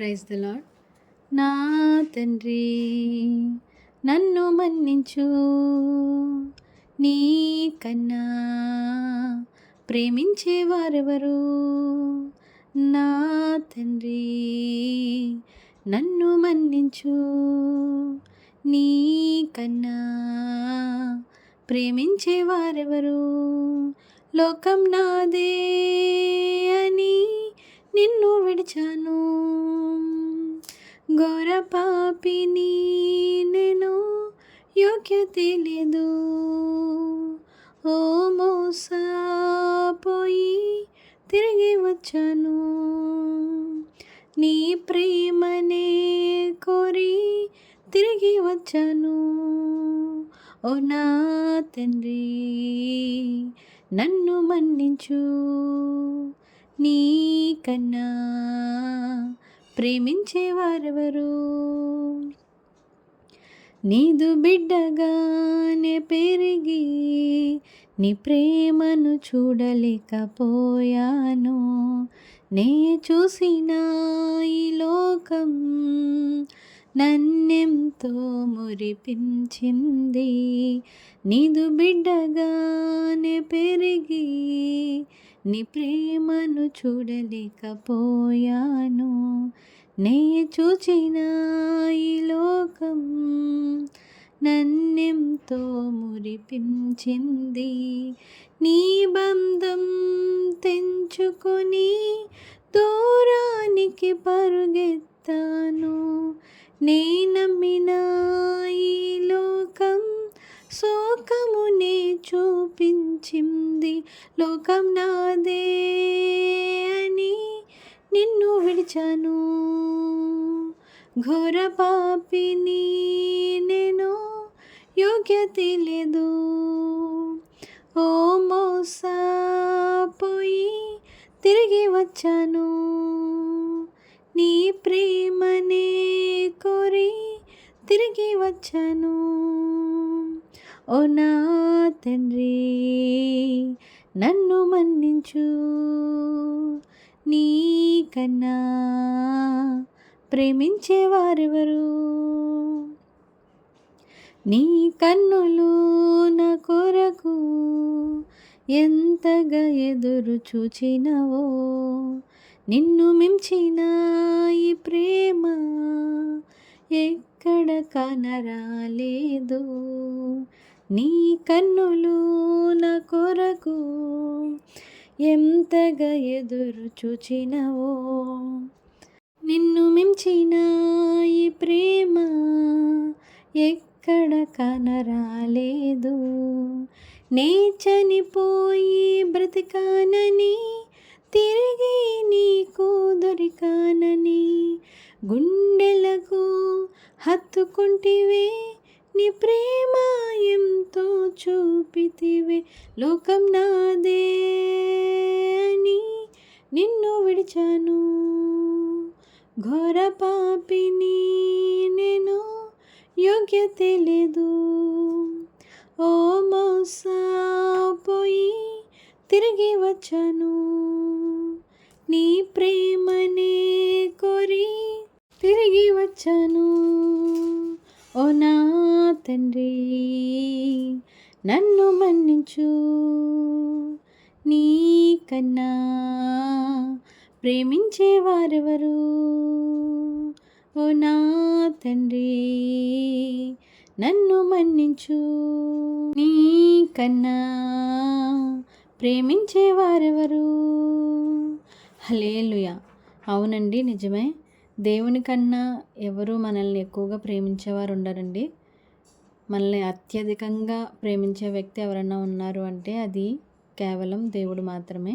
Praise the lord నా తండ్రి నన్ను మన్నించు. నీ కన్నా ప్రేమించేవారెవరు నా తండ్రి నన్ను మన్నించు. నీ కన్నా ప్రేమించేవారెవరు లోకం నాదే అని నిన్ను విడిచాను. ఘోర పాపిని నేను యోగ్యత లేదు ఓ మోసపోయి తిరిగి వచ్చాను. నీ ప్రేమనే కోరి తిరిగి వచ్చాను. ఓ నా తండ్రి నన్ను మన్నించు. నీ కన్నా ప్రేమించేవారెవరు? నీదు బిడ్డగానే పెరిగి నీ ప్రేమను చూడలేకపోయాను. నే చూసిన ఈ లోకం నన్నెంతో మురిపించింది. నీదు బిడ్డగానే పెరిగి నీ ప్రేమను చూడలేకపోయాను. నే చూచిన ఈ లోకం నన్నెంతో మురిపించింది. నీ బంధం తెంచుకొని దూరానికి పరుగెత్తాను. నేను విడిచాను ఘోర పాపిని నేను యోగ్యత లేదు. ఓ మోసపోయి తిరిగి వచ్చాను. నీ ప్రేమనే కోరి తిరిగి వచ్చాను. ఓ నా తండ్రి నన్ను మన్నించు. నీ కన్నా ప్రేమించేవారెవరు? నీ కన్నులు నా కొరకు ఎంతగా ఎదురు చూచినవో నిన్ను మించిన ఈ ప్రేమ ఎక్కడ కనరాలేదు. నీ కన్నులు నా కొరకు ఎంతగా ఎదురు చూచినవో. నిన్ను మించిన ఈ ప్రేమ ఎక్కడ కనరాలేదు. నే చనిపోయి బ్రతికానని తిరిగి నీకు దొరికానని గుండెలకు హత్తుకుంటివే నీ ప్రేమ. ఎంతో చూపితివే. లోకం నాదే అని నిన్ను విడిచాను. ఘోర పాపిని నేను యోగ్యత లేదు. ఓ మోసపోయి తిరిగి వచ్చాను. నీ ప్రేమనే కోరి తిరిగి వచ్చాను. ఓ నా తండ్రి నన్ను మన్నించు. నీ కన్నా ప్రేమించేవారెవరు ఓ నా తండ్రి నన్ను మన్నించు. నీ కన్నా ప్రేమించేవారెవరు హలేలుయా అవునండి నిజమే. దేవుని కన్నా ఎవరు మనల్ని ఎక్కువగా ప్రేమించేవారు ఉండరండి మనల్ని అత్యధికంగా ప్రేమించే వ్యక్తి ఎవరన్నా ఉన్నారు అంటే అది కేవలం దేవుడు మాత్రమే.